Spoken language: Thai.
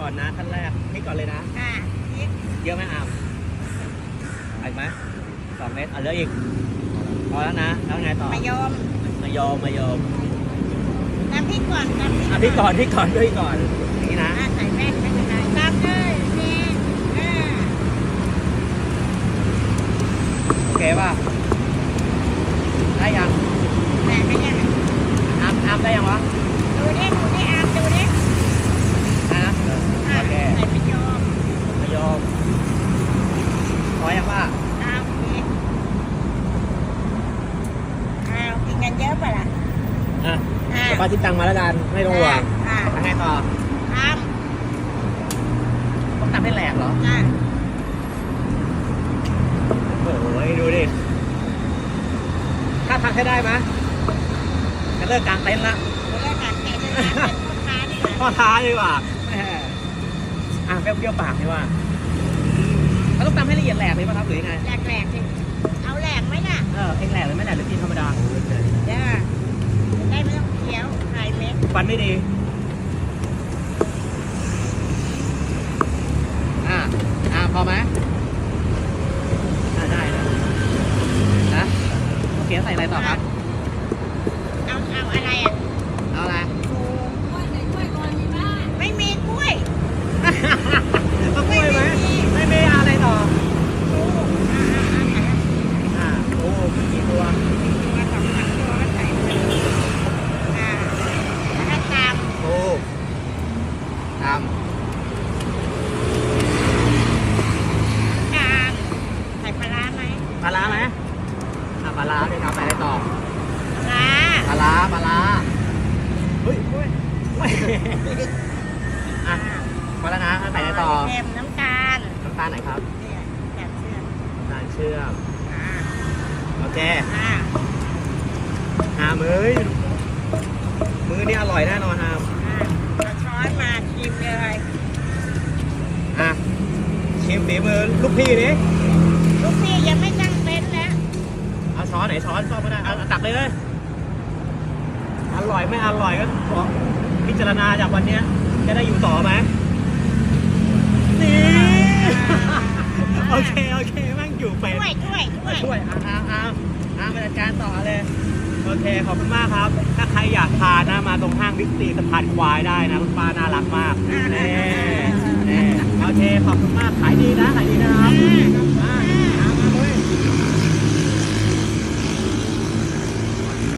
ก่อนนะขั้นแรกพริกก่อนเลยนะ อ่าพริกเยอะไหมอามเอาอีกไหมสองเม็ดเอาเหลืออีกพอแล้วนะแล้วไงต่อมะยมมายอมมายอมน้ำพริกก่อนน้ำพริกอะพริกก่อนพริกก่อนด้วยก่อนอย่างนี้นะอ่าใส่แป้งไม่เป็นไรตามเลยนี่อ่าโอเคป่ะได้ยังแม่ไม่ยัง อามอามได้ยังวะ ดูดิดูดิอามดูดิ ได้นะ อ่า โอเค ใส่มะยม มายอมพอยังป่ะ อ่าโอเคอ่า กินกันเยอะป่ะล่ะอะอ่าเดี๋ยวป้าทิปตังมาแล้วกัน ไม่ต้องห่วงอ่าแล้วไงต่อทต้องตำให้แหลกเหรอำอ่าโอ้ยดูดิ ถ้าทำให้ได้ไหมจะเลิกกางเต็นท์ละดูแลการแกะด้วยนะเป็นพ่อค้าดีกว่าพ่อท้าดีกว่าแหมอะเปรี้ยวๆปากดีกว่าเราต้องตำให้ละเอียดแหลกเลยป่ะครับหรือยังไงแหลกๆสิเอาแฟันไม่ดีอะอะพอไหมอะได้นะนะโอเคใส่อะไรต่อครับ เอาเอาอะไรอะ เอาอะไร ไม่มีกล้วย ต้องกล้วยไหมไม่มีอะไรต่อ ดูอ่าอ่าอ่า อะโอ้มีกี่ตัว ตัวสองสามตัวก็ใส่ไปอ่าแล้วก็ตาม โอ้ตาม ตามใส่ปลาร้าไหม ปลาร้าไหม อะปลาร้าพี่ครับใส่อะไรต่อปลาร้าปลาร้าปลาร้าเฮ้ยเฮ้ยเฮ้ยอะมาแล้วนะใส่อะไรต่อเค็มน้ำตาลน้ำตาลไหนครับเนี่ยแบบเชื่อมน้ำตาลเชื่อมอ่าโอเคอ่าหามเอ้ยมือนี่อร่อยแน่นอนฮามอ่าเอาช้อนมาชิมเลยอะชิมฝีมือลูกพี่ดิ ลูกพี่ยังไม่ตั้งเต็นท์แล้ว เอาช้อ นไหนช้อนช้อนไม่ได้เอาเอาตักเลยเลยอร่อยไม่อร่อยก็ขอพิจารณาจากวันเนี้ยจะได้อยู่ต่อไหมนี่โอเคโอเคแม่งอยู่เป็นช่วยช่วยช่วยช่วยอาอาอาอามาจัดการต่อเลยโอเคขอบคุณมากครับ ถ้าใครอยากทานนะมาตรงห้างบิ๊กซีสะพานควายได้นะคุณป้าน่ารักมากเน่เน่โอเคขอบคุณมากขายดีนะขายดีนะครับอ่า